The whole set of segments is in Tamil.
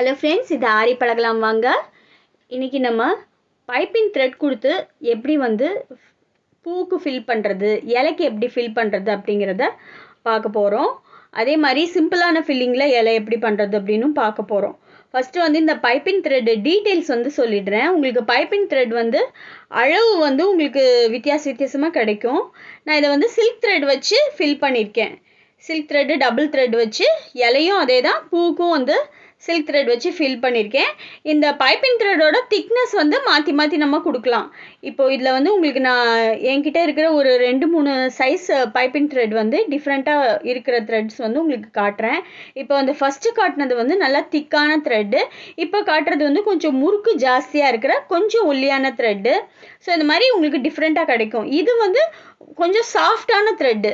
ஹலோ ஃப்ரெண்ட்ஸ் இது ஆரி பழகலாம் வாங்க. இன்றைக்கி நம்ம பைப்பிங் த்ரெட் கொடுத்து எப்படி வந்து பூக்கு ஃபில் பண்ணுறது இலைக்கு எப்படி ஃபில் பண்ணுறது அப்படிங்கிறத பார்க்க போகிறோம் அதே மாதிரி சிம்பிளான ஃபில்லிங்கில் இலை எப்படி பண்ணுறது அப்படின்னும் பார்க்க போகிறோம் ஃபஸ்ட்டு வந்து இந்த பைப்பிங் த்ரெட் டீட்டெயில்ஸ் வந்து சொல்லிடுறேன். உங்களுக்கு பைப்பிங் த்ரெட் வந்து அளவு வந்து உங்களுக்கு வித்தியாச வித்தியாசமாக கிடைக்கும். நான் இதை வந்து சில்க் த்ரெட் வச்சு ஃபில் பண்ணியிருக்கேன். சில்க் த்ரெட்டு டபுள் த்ரெட் வச்சு இலையும் அதே தான் பூக்கும் வந்து சில்க் த்ரெட் வச்சு ஃபில் பண்ணியிருக்கேன் இந்த பைப்பிங் த்ரெட்டோட திக்னஸ் வந்து மாற்றி மாற்றி நம்ம கொடுக்கலாம். இப்போ இதில் வந்து உங்களுக்கு நான் என்கிட்ட இருக்கிற ஒரு ரெண்டு மூணு சைஸ் பைப்பிங் த்ரெட் வந்து டிஃப்ரெண்ட்டாக இருக்கிற த்ரெட்ஸ் வந்து உங்களுக்கு காட்டுறேன். இப்போ அந்த ஃபஸ்ட்டு காட்டினது வந்து நல்லா திக்கான த்ரெட்டு இப்போ காட்டுறது வந்து கொஞ்சம் முறுக்கு ஜாஸ்தியாக இருக்கிற கொஞ்சம் ஒல்லியான த்ரெட்டு ஸோ இந்த மாதிரி உங்களுக்கு டிஃப்ரெண்ட்டாக கிடைக்கும். இது வந்து கொஞ்சம் சாஃப்டான த்ரெட்டு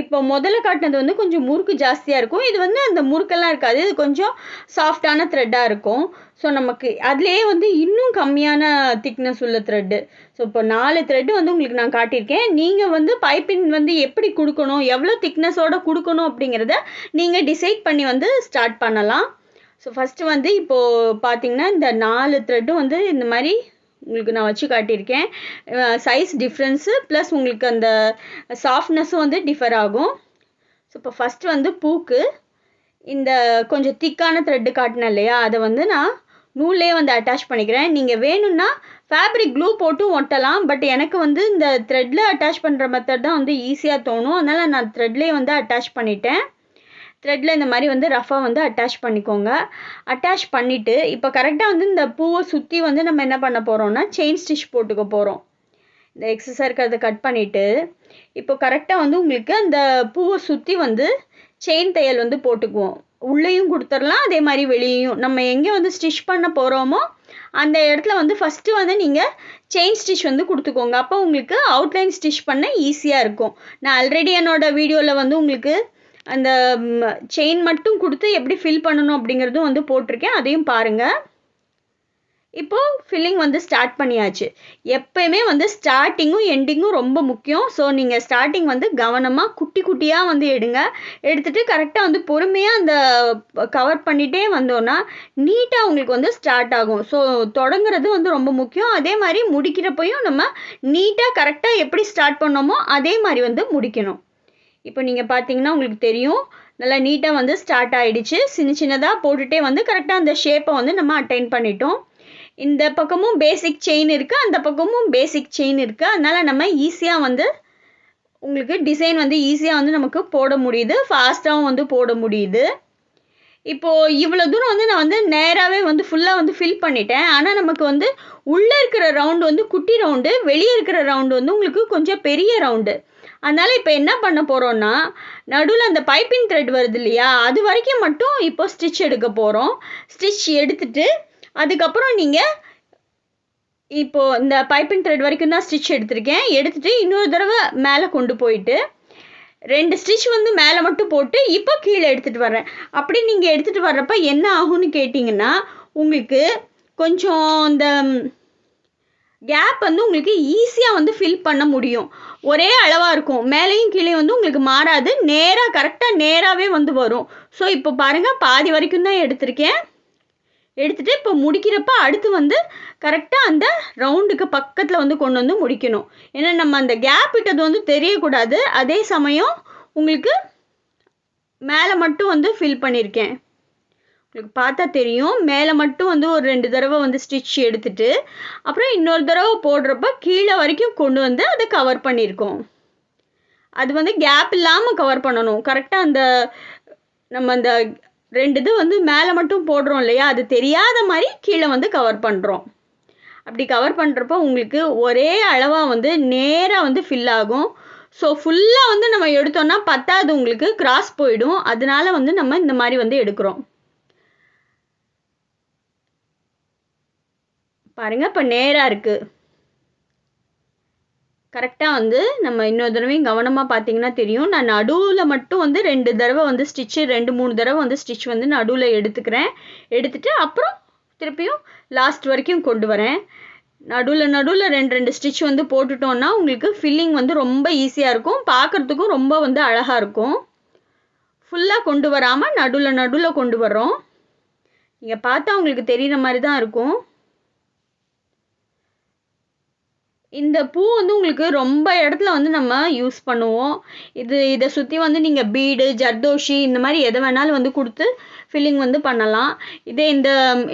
இப்போ முதல்ல காட்டினது வந்து கொஞ்சம் முறுக்கு ஜாஸ்தியாக இருக்கும். இது வந்து அந்த முறுக்கெல்லாம் இருக்காது. இது கொஞ்சம் சாஃப்டான த்ரெட்டாக இருக்கும். ஸோ நமக்கு அதுலேயே வந்து இன்னும் கம்மியான திக்னஸ் உள்ள த்ரெட்டு ஸோ இப்போ நாலு த்ரெட்டு வந்து உங்களுக்கு நான் காட்டியிருக்கேன். நீங்கள் வந்து பைப்பின் வந்து எப்படி கொடுக்கணும்? எவ்வளோ திக்னஸோடு கொடுக்கணும் அப்படிங்கிறத நீங்கள் டிசைட் பண்ணி வந்து ஸ்டார்ட் பண்ணலாம். ஸோ ஃபஸ்ட்டு வந்து இப்போது பார்த்தீங்கன்னா இந்த நாலு த்ரெட்டும் வந்து இந்த மாதிரி உங்களுக்கு நான் வச்சு காட்டியிருக்கேன். சைஸ் டிஃப்ரென்ஸு ப்ளஸ் உங்களுக்கு அந்த சாஃப்ட்னஸும் வந்து டிஃபர் ஆகும். ஸோ இப்போ ஃபஸ்ட்டு வந்து பூக்கு. இந்த கொஞ்சம் திக்கான த்ரெட்டு காட்டினேன் இல்லையா? அதை வந்து நான் நூல்லே வந்து அட்டாச் பண்ணிக்கிறேன். நீங்கள் வேணும்னா ஃபேப்ரிக் க்ளூ போட்டும் ஒட்டலாம். பட் எனக்கு வந்து இந்த த்ரெட்டில் அட்டாச் பண்ணுற மெத்தட் தான் வந்து ஈஸியாக தோணும். அதனால் நான் த்ரெட்லேயே வந்து அட்டாச் பண்ணிட்டேன். த்ரெட்டில் இந்த மாதிரி வந்து ரஃபாக வந்து அட்டாச் பண்ணிக்கோங்க. அட்டாச் பண்ணிவிட்டு இப்போ கரெக்டாக வந்து இந்த பூவை சுற்றி வந்து நம்ம என்ன பண்ண போகிறோம்னா செயின் ஸ்டிச் போட்டுக்க போகிறோம் இந்த எக்ஸஸாக இருக்கிறத கட் பண்ணிவிட்டு இப்போ கரெக்டாக வந்து உங்களுக்கு அந்த பூவை சுற்றி வந்து செயின் தையல் வந்து போட்டுக்குவோம். உள்ளேயும் கொடுத்துடலாம் அதே மாதிரி வெளியையும். நம்ம எங்கே வந்து ஸ்டிச் பண்ண போகிறோமோ அந்த இடத்துல வந்து ஃபஸ்ட்டு வந்து நீங்கள் செயின் ஸ்டிச் வந்து கொடுத்துக்கோங்க. அப்போ உங்களுக்கு அவுட்லைன் ஸ்டிச் பண்ண ஈஸியாக இருக்கும். நான் ஆல்ரெடி என்னோடய வீடியோவில் வந்து உங்களுக்கு அந்த செயின் மட்டும் கொடுத்து எப்படி ஃபில் பண்ணணும் அப்படிங்கிறதும் வந்து போட்டிருக்கேன். அதையும் பாருங்கள் இப்போது ஃபில்லிங் வந்து ஸ்டார்ட் பண்ணியாச்சு. எப்பயுமே வந்து ஸ்டார்டிங்கும் எண்டிங்கும் ரொம்ப முக்கியம். ஸோ நீங்கள் ஸ்டார்டிங் வந்து கவனமாக குட்டி குட்டியாக வந்து எடுங்க. எடுத்துகிட்டு கரெக்டாக வந்து பொறுமையாக அந்த கவர் பண்ணிகிட்டே வந்தோன்னா நீட்டாக உங்களுக்கு வந்து ஸ்டார்ட் ஆகும். ஸோ தொடங்குறது வந்து ரொம்ப முக்கியம். அதே மாதிரி முடிக்கிறப்பையும் நம்ம நீட்டாக கரெக்டாக எப்படி ஸ்டார்ட் பண்ணோமோ அதே மாதிரி வந்து முடிக்கணும். இப்போ நீங்கள் பார்த்தீங்கன்னா உங்களுக்கு தெரியும். நல்லா நீட்டாக வந்து ஸ்டார்ட் ஆகிடுச்சு சின்ன சின்னதாக போட்டுகிட்டே வந்து கரெக்டாக அந்த ஷேப்பை வந்து நம்ம அட்டைன் பண்ணிட்டோம். இந்த பக்கமும் பேசிக் செயின் இருக்குது அந்த பக்கமும் பேசிக் செயின் இருக்குது அதனால் நம்ம ஈஸியாக வந்து உங்களுக்கு டிசைன் வந்து ஈஸியாக வந்து நமக்கு போட முடியுது. ஃபாஸ்ட்டாகவும் வந்து போட முடியுது. இப்போது இவ்வளோ தூரம் வந்து நான் வந்து நேராகவே வந்து ஃபுல்லாக வந்து ஃபில் பண்ணிட்டேன். ஆனால் நமக்கு வந்து உள்ளே இருக்கிற ரவுண்டு வந்து குட்டி ரவுண்டு வெளியே இருக்கிற ரவுண்டு வந்து உங்களுக்கு கொஞ்சம் பெரிய ரவுண்டு அதனால் இப்போ என்ன பண்ண போகிறோன்னா நடுவில் அந்த பைப்பிங் த்ரெட் வருது இல்லையா அது வரைக்கும் மட்டும் இப்போ ஸ்டிச் எடுக்க போகிறோம் ஸ்டிச் எடுத்துட்டு அதுக்கப்புறம் நீங்கள் இப்போது இந்த பைப்பிங் த்ரெட் வரைக்கும் தான் ஸ்டிச் எடுத்திருக்கேன். எடுத்துகிட்டு இன்னொரு தடவை மேலே கொண்டு போயிட்டு ரெண்டு ஸ்டிச் வந்து மேலே மட்டும் போட்டு இப்போ கீழே எடுத்துகிட்டு வர்றேன். அப்படி நீங்கள் எடுத்துகிட்டு வர்றப்ப என்ன ஆகும்னு கேட்டிங்கன்னா உங்களுக்கு கொஞ்சம் இந்த கேப் வந்து உங்களுக்கு ஈஸியாக வந்து ஃபில் பண்ண முடியும். ஒரே அளவாக இருக்கும். மேலேயும் கீழே வந்து உங்களுக்கு மாறாது. நேராக கரெக்டாக நேராகவே வந்து வரும். ஸோ இப்போ பாருங்கள் பாதி வரைக்கும் தான் எடுத்திருக்கேன். எடுத்துகிட்டு இப்போ முடிக்கிறப்ப அடுத்து வந்து கரெக்டாக அந்த ரவுண்டுக்கு பக்கத்தில் வந்து கொண்டு வந்து முடிக்கணும். ஏன்னா நம்ம அந்த கேப் விட்டது வந்து தெரியக்கூடாது. அதே சமயம் உங்களுக்கு மேலே மட்டும் வந்து ஃபில் பண்ணியிருக்கேன் பார்த்தா தெரியும். மேலே மட்டும் வந்து ஒரு ரெண்டு தடவை வந்து ஸ்டிச் எடுத்துட்டு அப்புறம் இன்னொரு தடவை போடுறப்ப கீழே வரைக்கும் கொண்டு வந்து அதை கவர் பண்ணியிருக்கோம். அது வந்து கேப் இல்லாமல் கவர் பண்ணணும். கரெக்டாக அந்த நம்ம அந்த ரெண்டு இது வந்து மேலே மட்டும் போடுறோம் இல்லையா? அது தெரியாத மாதிரி கீழே வந்து கவர் பண்ணுறோம் அப்படி கவர் பண்ணுறப்போ உங்களுக்கு ஒரே அளவாக வந்து நேராக வந்து ஃபில் ஆகும். ஸோ ஃபுல்லாக வந்து நம்ம எடுத்தோன்னா பத்தாது உங்களுக்கு கிராஸ் போயிடும். அதனால வந்து நம்ம இந்த மாதிரி வந்து எடுக்கிறோம். பாருங்கள் இப்போ நேராக இருக்குது கரெக்டாக வந்து நம்ம இன்னொரு தடவையும் கவனமாக பார்த்தீங்கன்னா தெரியும். நான் நடுவில் மட்டும் வந்து ரெண்டு தடவை வந்து ஸ்டிச்சு ரெண்டு மூணு தடவை வந்து ஸ்டிச் வந்து நடுவில் எடுத்துக்கிறேன். எடுத்துகிட்டு அப்புறம் திருப்பியும் லாஸ்ட் வரைக்கும் கொண்டு வரேன். நடுவில் நடுவில் ரெண்டு ரெண்டு ஸ்டிச் வந்து போட்டுட்டோன்னா உங்களுக்கு ஃபில்லிங் வந்து ரொம்ப ஈஸியாக இருக்கும். பார்க்குறதுக்கும் ரொம்ப வந்து அழகாக இருக்கும். ஃபுல்லாக கொண்டு வராமல் நடுவில் நடுவில் கொண்டு வர்றோம். நீங்கள் பார்த்தா உங்களுக்கு தெரிகிற மாதிரி தான் இருக்கும். இந்த பூ வந்து உங்களுக்கு ரொம்ப இடத்துல வந்து நம்ம யூஸ் பண்ணுவோம். இது இதை சுற்றி வந்து நீங்கள் பீடு ஜர்தோஷி இந்த மாதிரி எதை வேணாலும் வந்து கொடுத்து ஃபில்லிங் வந்து பண்ணலாம். இதே இந்த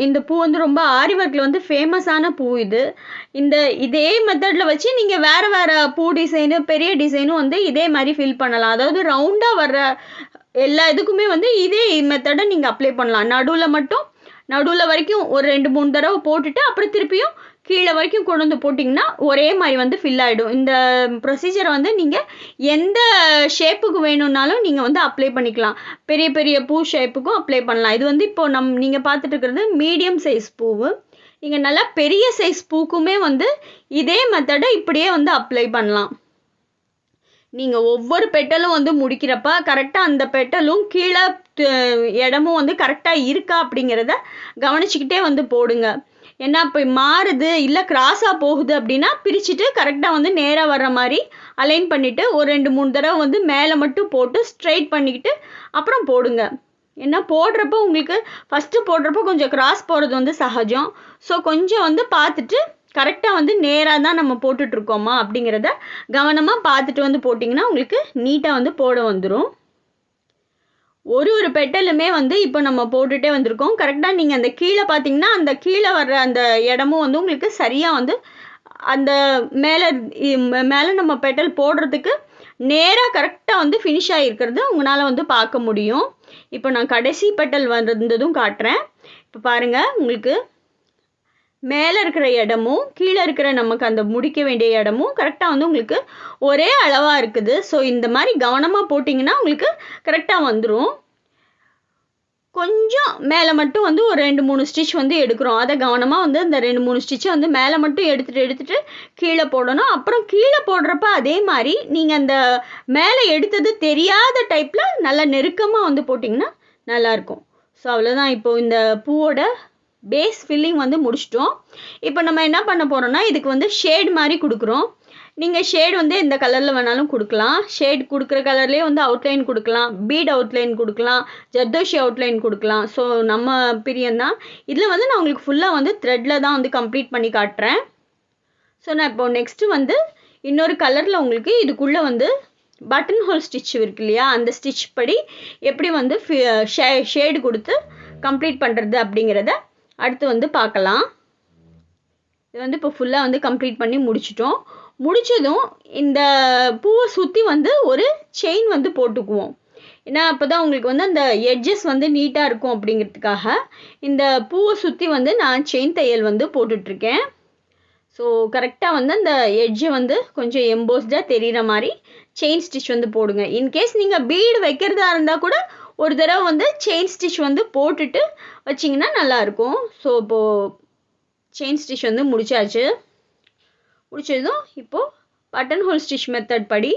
இந்த பூ வந்து ரொம்ப ஆரி ஒர்க்கில் வந்து ஃபேமஸான பூ இது. இந்த இதே மெத்தடில் வச்சு நீங்கள் வேறு வேறு பூ டிசைனு பெரிய டிசைனும் வந்து இதே மாதிரி ஃபில் பண்ணலாம். அதாவது ரவுண்டாக வர்ற எல்லா இதுக்குமே வந்து இதே மெத்தடை நீங்கள் அப்ளை பண்ணலாம். நடுவில் மட்டும் நடுவில் வரைக்கும் ஒரு ரெண்டு மூணு தடவை போட்டுட்டு அப்புறம் திருப்பியும் கீழே வரைக்கும் கொண்டு வந்து போட்டிங்கன்னா ஒரே மாதிரி வந்து ஃபில் ஆகிடும் இந்த ப்ரொசீஜரை வந்து நீங்கள் எந்த ஷேப்புக்கு வேணும்னாலும் நீங்கள் வந்து அப்ளை பண்ணிக்கலாம். பெரிய பெரிய பூ ஷேப்புக்கும் அப்ளை பண்ணலாம். இது வந்து இப்போ நம் நீங்கள் பார்த்துட்டு இருக்கிறது மீடியம் சைஸ் பூவு. நீங்கள் நல்லா பெரிய சைஸ் பூக்குமே வந்து இதே மெத்தடை இப்படியே வந்து அப்ளை பண்ணலாம். நீங்கள் ஒவ்வொரு பெட்டலும் வந்து முடிக்கிறப்ப கரெக்டாக அந்த பெட்டலும் கீழே இடமும் வந்து கரெக்டாக இருக்கா அப்படிங்கிறத கவனிச்சுக்கிட்டே வந்து போடுங்க. ஏன்னா இப்போ மாறுது? இல்லை கிராஸாக போகுது அப்படின்னா பிரிச்சுட்டு கரெக்டாக வந்து நேராக வர்ற மாதிரி அலைன் பண்ணிவிட்டு ஒரு ரெண்டு மூணு தடவை வந்து மேலே மட்டும் போட்டு ஸ்ட்ரைட் பண்ணிக்கிட்டு அப்புறம் போடுங்க. ஏன்னா போடுறப்போ உங்களுக்கு ஃபஸ்ட்டு போடுறப்போ கொஞ்சம் கிராஸ் போகிறது வந்து சகஜம். ஸோ கொஞ்சம் வந்து பார்த்துட்டு கரெக்டாக வந்து நேராக தான் நம்ம போட்டுட்ருக்கோமா அப்படிங்கிறத கவனமாக பார்த்துட்டு வந்து போட்டிங்கன்னா உங்களுக்கு நீட்டாக வந்து போட வந்துடும் ஒரு ஒரு பெட்டலுமே வந்து இப்போ நம்ம போட்டுகிட்டே வந்திருக்கோம். கரெக்டாக நீங்கள் அந்த கீழே பார்த்தீங்கன்னா அந்த கீழே வர்ற அந்த இடமும் வந்து உங்களுக்கு சரியாக வந்து அந்த மேலே மேலே நம்ம பெட்டல் போடுறதுக்கு நேராக கரெக்டாக வந்து ஃபினிஷ் ஆகிருக்கிறது உங்களால் வந்து பார்க்க முடியும். இப்போ நான் கடைசி பெட்டல் வந்ததும் காட்டுறேன். இப்போ பாருங்கள் உங்களுக்கு மேலே இருக்கிற இடமும் கீழே இருக்கிற நமக்கு அந்த முடிக்க வேண்டிய இடமும் கரெக்டாக வந்து உங்களுக்கு ஒரே அளவாக இருக்குது. ஸோ இந்த மாதிரி கவனமாக போட்டிங்கன்னா உங்களுக்கு கரெக்டாக வந்துடும் கொஞ்சம் மேலே மட்டும் வந்து ஒரு ரெண்டு மூணு ஸ்டிச் வந்து எடுக்கிறோம். அதை கவனமாக வந்து அந்த ரெண்டு மூணு ஸ்டிச்சை வந்து மேலே மட்டும் எடுத்துகிட்டு எடுத்துகிட்டு கீழே போடணும். அப்புறம் கீழே போடுறப்ப அதே மாதிரி நீங்கள் அந்த மேலே எடுத்தது தெரியாத டைப்பில் நல்லா நெருக்கமாக வந்து போட்டிங்கன்னா நல்லாயிருக்கும் ஸோ அவ்வளோதான் இப்போது இந்த பூவோட பேஸ் ஃபில்லிங் வந்து முடிச்சிட்டோம். இப்போ நம்ம என்ன பண்ண போகிறோம்னா இதுக்கு வந்து ஷேட் மாதிரி கொடுக்குறோம். நீங்கள் ஷேட் வந்து எந்த கலரில் வேணாலும் கொடுக்கலாம். ஷேட் கொடுக்குற கலர்லேயே வந்து அவுட்லைன் கொடுக்கலாம். பீட் அவுட்லைன் கொடுக்கலாம். ஜர்தோஷி அவுட்லைன் கொடுக்கலாம். ஸோ நம்ம பிரியம் தான். இதில் வந்து நான் உங்களுக்கு ஃபுல்லாக வந்து த்ரெட்டில் தான் வந்து கம்ப்ளீட் பண்ணி காட்டுறேன். ஸோ நான் இப்போ நெக்ஸ்ட்டு வந்து இன்னொரு கலரில் உங்களுக்கு இதுக்குள்ளே வந்து பட்டன் ஹோல் ஸ்டிச் இருக்கு இல்லையா? அந்த ஸ்டிச் படி எப்படி வந்து ஷேடு கொடுத்து கம்ப்ளீட் பண்ணுறது அப்படிங்கிறத அடுத்து வந்து பார்க்கலாம். இது வந்து இப்போ ஃபுல்லாக வந்து கம்ப்ளீட் பண்ணி முடிச்சிட்டோம். முடித்ததும் இந்த பூவை சுற்றி வந்து ஒரு செயின் வந்து போட்டுக்குவோம். ஏன்னா அப்போ தான் உங்களுக்கு வந்து அந்த எட்ஜஸ் வந்து நீட்டாக இருக்கும் அப்படிங்கிறதுக்காக இந்த பூவை சுற்றி வந்து நான் செயின் தையல் வந்து போட்டுட்ருக்கேன். ஸோ கரெக்டாக வந்து அந்த எட்ஜை வந்து கொஞ்சம் எம்போஸ்டாக தெரிகிற மாதிரி செயின் ஸ்டிச் வந்து போடுங்க. இன்கேஸ் நீங்கள் பீடு வைக்கிறதா இருந்தால் கூட ஒரு தடவை வந்து செயின் ஸ்டிச் வந்து போட்டுட்டு வச்சிங்கன்னா நல்லாயிருக்கும். ஸோ இப்போது செயின் ஸ்டிச் வந்து முடிச்சாச்சு. முடிச்சதும் இப்போது பட்டன் ஹோல் ஸ்டிச் மெத்தட் படி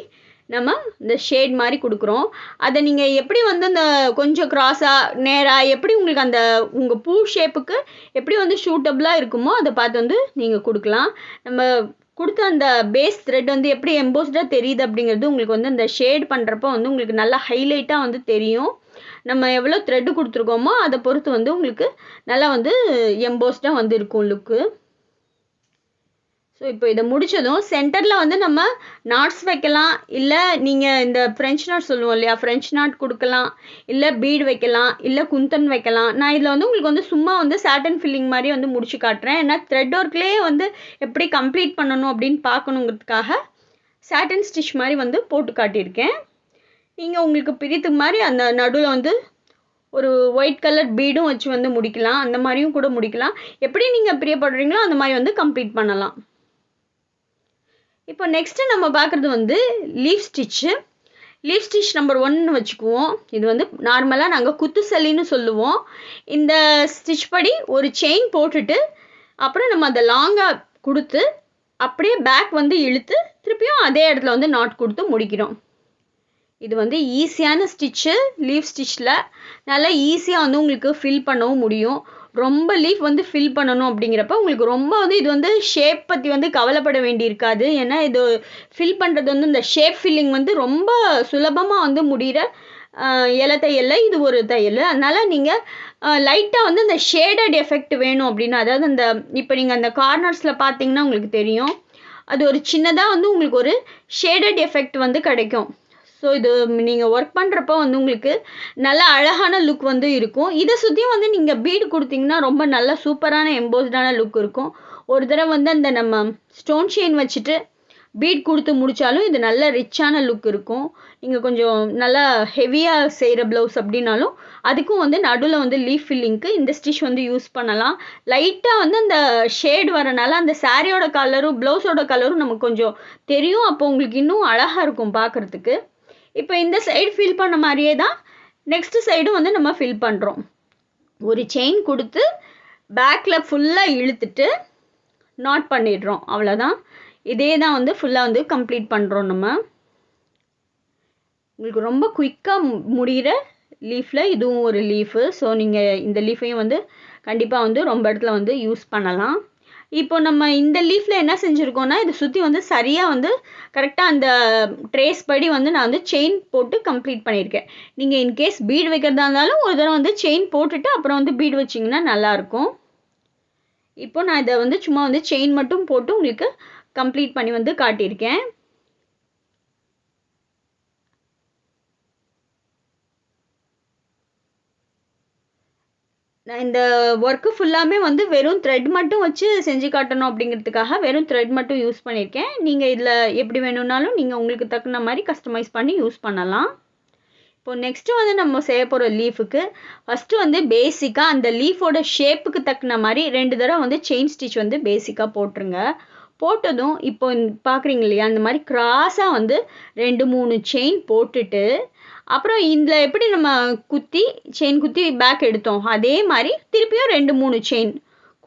நம்ம இந்த ஷேட் மாதிரி கொடுக்குறோம். அதை நீங்கள் எப்படி வந்து அந்த கொஞ்சம் க்ராஸாக நேராக எப்படி உங்களுக்கு அந்த உங்கள் பூ ஷேப்புக்கு எப்படி வந்து ஷூட்டபுளாக இருக்குமோ அதை பார்த்து வந்து நீங்கள் கொடுக்கலாம். நம்ம கொடுத்த அந்த பேஸ் த்ரெட் வந்து எப்படி எம்போஸ்டாக தெரியுது அப்படிங்கிறது உங்களுக்கு வந்து அந்த ஷேட் பண்ணுறப்போ வந்து உங்களுக்கு நல்லா ஹைலைட்டாக வந்து தெரியும். நம்ம எவ்வளோ த்ரெட்டு கொடுத்துருக்கோமோ அதை பொறுத்து வந்து உங்களுக்கு நல்லா வந்து எம்போஸ்டாக வந்து இருக்கும் லுக்கு ஸோ இப்போ இதை முடிச்சதும் சென்டரில் வந்து நம்ம நாட்ஸ் வைக்கலாம். இல்லை நீங்கள் இந்த ஃப்ரெஞ்ச் நாட் சொல்லுவோம் இல்லையா? ஃப்ரெஞ்ச் நாட் கொடுக்கலாம். இல்லை பீடு வைக்கலாம். இல்லை குந்தன் வைக்கலாம். நான் இதில் வந்து உங்களுக்கு வந்து சும்மா வந்து சாட்டன் ஃபில்லிங் மாதிரி வந்து முடிச்சு காட்டுறேன். ஏன்னா த்ரெட் ஒர்க்லேயே வந்து எப்படி கம்ப்ளீட் பண்ணணும் அப்படின்னு பார்க்கணுங்கிறதுக்காக சாட்டன் ஸ்டிச் மாதிரி வந்து போட்டு காட்டியிருக்கேன். நீங்கள் உங்களுக்கு பிரித்துக்கு மாதிரி அந்த நடுவில் வந்து ஒரு ஒயிட் கலர் பீடும் வச்சு வந்து முடிக்கலாம். அந்த மாதிரியும் கூட முடிக்கலாம். எப்படி நீங்கள் பிரியப்படுறீங்களோ அந்த மாதிரி வந்து கம்ப்ளீட் பண்ணலாம். இப்போ நெக்ஸ்ட்டு நம்ம பார்க்குறது வந்து leaf stitch leaf stitch number ஒன்னு வச்சுக்குவோம். இது வந்து நார்மலாக நாங்கள் குத்து சலின்னு சொல்லுவோம். இந்த ஸ்டிச் படி ஒரு செயின் போட்டுட்டு அப்புறம் நம்ம அதை லாங்காக கொடுத்து அப்படியே பேக் வந்து இழுத்து திருப்பியும் அதே இடத்துல வந்து நாட் கொடுத்து முடிக்கிறோம். இது வந்து ஈஸியான ஸ்டிச்சு லீஃப் ஸ்டிச்சில் நல்லா ஈஸியாக வந்து உங்களுக்கு ஃபில் பண்ணவும் முடியும். ரொம்ப லீஃப் வந்து ஃபில் பண்ணணும் அப்படிங்கிறப்ப உங்களுக்கு ரொம்ப வந்து இது வந்து ஷேப் பற்றி வந்து கவலைப்பட வேண்டியிருக்காது. ஏன்னா இது ஃபில் பண்ணுறது வந்து இந்த ஷேப் ஃபில்லிங் வந்து ரொம்ப சுலபமாக வந்து முடிகிற இலை தையலில் இது ஒரு தையல். அதனால் நீங்கள் லைட்டாக வந்து இந்த ஷேடட் எஃபெக்ட் வேணும் அப்படின்னா அதாவது அந்த இப்போ நீங்கள் அந்த கார்னர்ஸில் பார்த்தீங்கன்னா உங்களுக்கு தெரியும். அது ஒரு சின்னதாக வந்து உங்களுக்கு ஒரு ஷேடட் எஃபெக்ட் வந்து கிடைக்கும். ஸோ இது நீங்கள் ஒர்க் பண்ணுறப்ப வந்து உங்களுக்கு நல்ல அழகான லுக் வந்து இருக்கும். இதை சுற்றியும் வந்து நீங்கள் பீடு கொடுத்தீங்கன்னா ரொம்ப நல்ல சூப்பரான எம்போஸ்டான லுக் இருக்கும். ஒரு தடவை வந்து அந்த நம்ம ஸ்டோன் செயின் வச்சுட்டு பீட் கொடுத்து முடித்தாலும் இது நல்ல ரிச்சான லுக் இருக்கும். நீங்கள் கொஞ்சம் நல்லா ஹெவியாக செய்கிற ப்ளவுஸ் அப்படின்னாலும் அதுக்கும் வந்து நடுவில் வந்து லீஃப் ஃபில்லிங்க்கு இந்த ஸ்டிச் வந்து யூஸ் பண்ணலாம். லைட்டாக வந்து அந்த ஷேட் வரனால அந்த சாரியோட கலரும் ப்ளவுஸோட கலரும் நமக்கு கொஞ்சம் தெரியும். அப்போ உங்களுக்கு இன்னும் அழகாக இருக்கும் பார்க்குறதுக்கு. இப்போ இந்த சைடு ஃபில் பண்ண மாதிரியே தான் நெக்ஸ்ட் சைடும் வந்து நம்ம ஃபில் பண்ணுறோம் ஒரு செயின் கொடுத்து பேக்கில் ஃபுல்லாக இழுத்துட்டு நாட் பண்ணிடுறோம். அவ்வளோதான் இதே தான் வந்து ஃபுல்லாக வந்து கம்ப்ளீட் பண்ணுறோம் நம்ம. உங்களுக்கு ரொம்ப குயிக்காக முடிகிற லீஃபில் இதுவும் ஒரு லீஃபு ஸோ நீங்கள் இந்த லீஃபையும் வந்து கண்டிப்பாக வந்து ரொம்ப இடத்துல வந்து யூஸ் பண்ணலாம். இப்போ நம்ம இந்த லீஃப்பில் என்ன செஞ்சுருக்கோம்னா இதை சுற்றி வந்து சரியாக வந்து கரெக்டாக அந்த ட்ரேஸ் படி வந்து நான் வந்து செயின் போட்டு கம்ப்ளீட் பண்ணியிருக்கேன். நீங்கள் இன்கேஸ் பீடு வைக்கிறதா இருந்தாலும் ஒரு தடவை வந்து செயின் போட்டுட்டு அப்புறம் வந்து பீடு வச்சிங்கன்னா நல்லாயிருக்கும் இப்போ நான் இதை வந்து சும்மா வந்து செயின் மட்டும் போட்டு உங்களுக்கு கம்ப்ளீட் பண்ணி வந்து காட்டியிருக்கேன். இந்த ஒர்க்கு ஃபுல்லாமே வந்து வெறும் த்ரெட் மட்டும் வச்சு செஞ்சு காட்டணும் அப்படிங்கிறதுக்காக வெறும் த்ரெட் மட்டும் யூஸ் பண்ணியிருக்கேன். நீங்கள் இதில் எப்படி வேணும்னாலும் நீங்கள் உங்களுக்கு தகுந்த மாதிரி கஸ்டமைஸ் பண்ணி யூஸ் பண்ணலாம். இப்போ நெக்ஸ்ட்டு வந்து நம்ம செய்ய போகிற லீஃபுக்கு ஃபஸ்ட்டு வந்து பேசிக்காக அந்த லீஃபோட ஷேப்புக்கு தக்குன மாதிரி ரெண்டு தடவை வந்து செயின் ஸ்டிச் வந்து பேசிக்காக போட்டுருங்க. போட்டதும் இப்போ பார்க்குறீங்க இல்லையா அந்த மாதிரி கிராஸாக வந்து ரெண்டு மூணு செயின் போட்டுட்டு அப்புறம் இதில் எப்படி நம்ம குத்தி செயின் குத்தி பேக் எடுத்தோம்? அதே மாதிரி திருப்பியும் ரெண்டு மூணு செயின்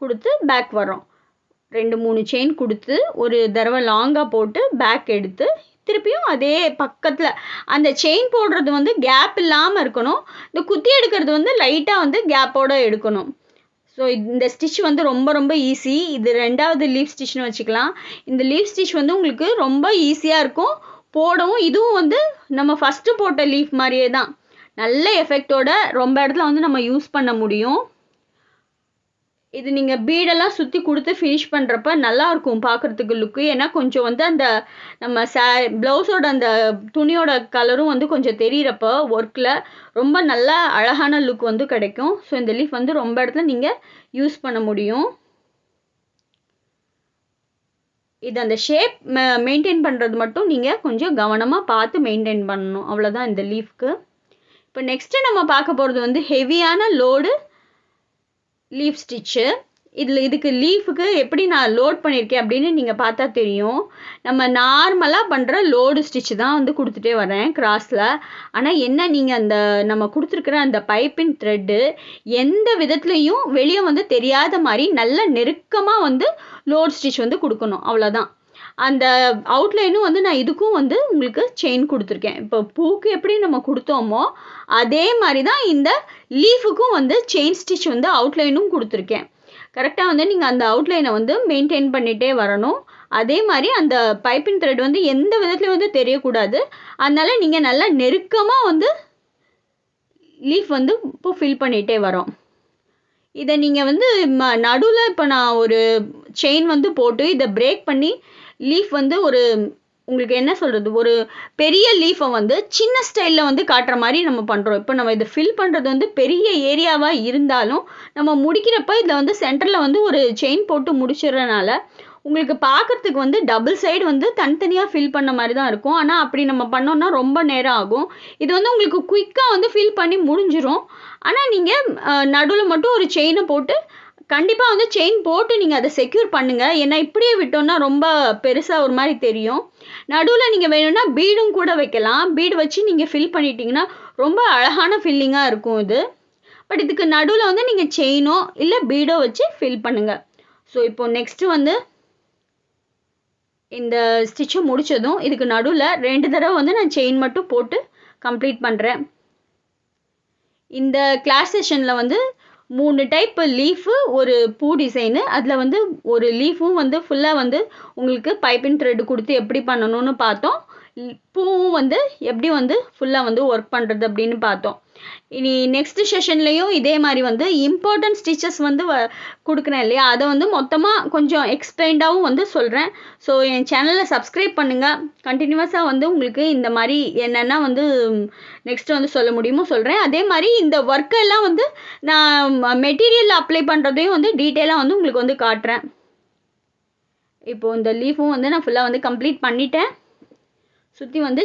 கொடுத்து பேக் வரோம் ரெண்டு மூணு செயின் கொடுத்து ஒரு தடவை லாங்காக போட்டு பேக் எடுத்து திருப்பியும் அதே பக்கத்தில் அந்த செயின் போடுறது வந்து கேப் இல்லாமல் இருக்கணும். இந்த குத்தி எடுக்கிறது வந்து லைட்டாக வந்து கேப்போடு எடுக்கணும். ஸோ இந்த ஸ்டிச் வந்து ரொம்ப ரொம்ப ஈஸி இது ரெண்டாவது லீஃப் ஸ்டிச்னு வச்சுக்கலாம். இந்த லீஃப் ஸ்டிச் வந்து உங்களுக்கு ரொம்ப ஈஸியாக இருக்கும். போடவும் இதுவும் வந்து நம்ம ஃபஸ்ட்டு போட்ட லீஃப் மாதிரியே தான். நல்ல எஃபெக்டோட ரொம்ப இடத்துல வந்து நம்ம யூஸ் பண்ண முடியும். இது நீங்கள் பீடெல்லாம் சுற்றி கொடுத்து ஃபினிஷ் பண்ணுறப்ப நல்லாயிருக்கும் பார்க்குறதுக்கு லுக்கு ஏன்னா கொஞ்சம் வந்து அந்த நம்ம சே ப்ளவுஸோட அந்த துணியோட கலரும் வந்து கொஞ்சம் தெரிகிறப்ப ஒர்க்கில் ரொம்ப நல்ல அழகான லுக் வந்து கிடைக்கும். ஸோ இந்த லீஃப் வந்து ரொம்ப இடத்துல நீங்கள் யூஸ் பண்ண முடியும். இது அந்த ஷேப் மெயின்டைன் பண்ணுறது மட்டும் நீங்கள் கொஞ்சம் கவனமாக பார்த்து மெயின்டைன் பண்ணணும். அவ்வளோதான் இந்த லீஃப்க்கு இப்போ நெக்ஸ்ட்டு நம்ம பார்க்க போகிறது வந்து ஹெவியான லோடு லீஃப் ஸ்டிச்சு இதில் இதுக்கு லீஃபுக்கு எப்படி நான் லோட் பண்ணியிருக்கேன் அப்படின்னு நீங்கள் பார்த்தா தெரியும். நம்ம நார்மலாக பண்ணுற லோடு ஸ்டிச்சு தான் வந்து கொடுத்துட்டே வரேன் கிராஸில் ஆனால் என்ன நீங்கள் அந்த நம்ம கொடுத்துருக்குற அந்த பைப்பின் த்ரெட்டு எந்த விதத்துலேயும் வெளியே வந்து தெரியாத மாதிரி நல்ல நெருக்கமாக வந்து லோட் ஸ்டிச் வந்து கொடுக்கணும். அவ்வளோதான் அந்த அவுட்லைனும் வந்து நான் இதுக்கும் வந்து உங்களுக்கு செயின் கொடுத்துருக்கேன். இப்போ பூக்கு எப்படி நம்ம கொடுத்தோமோ அதே மாதிரி தான் இந்த லீஃபுக்கும் வந்து செயின் ஸ்டிச் வந்து அவுட்லைனும் கொடுத்துருக்கேன். கரெக்டாக வந்து நீங்கள் அந்த அவுட்லைனை வந்து மெயின்டைன் பண்ணிகிட்டே வரணும். அதே மாதிரி அந்த பைப்பிங் த்ரெட் வந்து எந்த விதத்துலையும் வந்து தெரியக்கூடாது. அதனால் நீங்கள் நல்லா நெருக்கமாக வந்து லீஃப் வந்து இப்போ ஃபில் பண்ணிகிட்டே வரோம். இதை நீங்கள் வந்து ம நடுவில் இப்போ நான் ஒரு செயின் வந்து போட்டு இதை பிரேக் பண்ணி லீஃப் வந்து ஒரு உங்களுக்கு என்ன சொல்கிறது ஒரு பெரிய லீஃபை வந்து சின்ன ஸ்டைலில் வந்து காட்டுற மாதிரி நம்ம பண்ணுறோம் இப்போ நம்ம இதை ஃபில் பண்ணுறது வந்து பெரிய ஏரியாவாக இருந்தாலும் நம்ம முடிக்கிறப்ப இதில் வந்து சென்டரில் வந்து ஒரு செயின் போட்டு முடிச்சிடுறனால உங்களுக்கு பார்க்குறதுக்கு வந்து டபுள் சைடு வந்து தனித்தனியாக ஃபில் பண்ண மாதிரி தான் இருக்கும். ஆனால் அப்படி நம்ம பண்ணோம்னா ரொம்ப நேரம் ஆகும். இது வந்து உங்களுக்கு குயிக்காக வந்து ஃபில் பண்ணி முடிஞ்சிடும் ஆனால் நீங்கள் நடுவில் மட்டும் ஒரு செயினை போட்டு கண்டிப்பாக வந்து செயின் போட்டு நீங்கள் அதை செக்யூர் பண்ணுங்கள் ஏன்னா இப்படியே விட்டோம்னா ரொம்ப பெருசாக ஒரு மாதிரி தெரியும். நடுவில் நீங்கள் வேணும்னா பீடும் கூட வைக்கலாம். பீடு வச்சு நீங்கள் ஃபில் பண்ணிட்டீங்கன்னா ரொம்ப அழகான ஃபில்லிங்காக இருக்கும் இது. பட் இதுக்கு நடுவில் வந்து நீங்கள் செயினோ இல்லை பீடோ வச்சு ஃபில் பண்ணுங்கள் ஸோ இப்போ நெக்ஸ்ட்டு வந்து இந்த ஸ்டிச்சை முடித்ததும் இதுக்கு நடுவில் ரெண்டு தடவை வந்து நான் செயின் மட்டும் போட்டு கம்ப்ளீட் பண்ணுறேன் இந்த கிளாஸ் செஷனில் வந்து மூணு டைப்பு லீஃபு ஒரு பூ டிசைனு அதில் வந்து ஒரு லீஃபும் வந்து ஃபுல்லாக வந்து உங்களுக்கு பைப்பின் த்ரெட் கொடுத்து எப்படி பண்ணணும்னு பார்த்தோம். பூவும் வந்து எப்படி வந்து ஃபுல்லாக வந்து ஒர்க் பண்ணுறது அப்படின்னு பார்த்தோம். இனி நெக்ஸ்ட் செஷன்லேயும் இதே மாதிரி வந்து இம்பார்ட்டன்ட் ஸ்டிச்சஸ் வந்து வ கொடுக்குறேன் இல்லையா? அதை வந்து மொத்தமாக கொஞ்சம் எக்ஸ்பிளைண்டாகவும் வந்து சொல்கிறேன் ஸோ என் சேனலை சப்ஸ்கிரைப் பண்ணுங்கள் கண்டினியூஸாக வந்து உங்களுக்கு இந்த மாதிரி என்னென்ன வந்து நெக்ஸ்ட் வந்து சொல்ல முடியுமோ சொல்கிறேன் அதே மாதிரி இந்த ஒர்க்கெல்லாம் வந்து நான் மெட்டீரியல் அப்ளை பண்ணுறதையும் வந்து டீட்டெயிலாக வந்து உங்களுக்கு வந்து காட்டுறேன். இப்போது இந்த லீஃபும் வந்து நான் ஃபுல்லாக வந்து கம்ப்ளீட் பண்ணிட்டேன். சுற்றி வந்து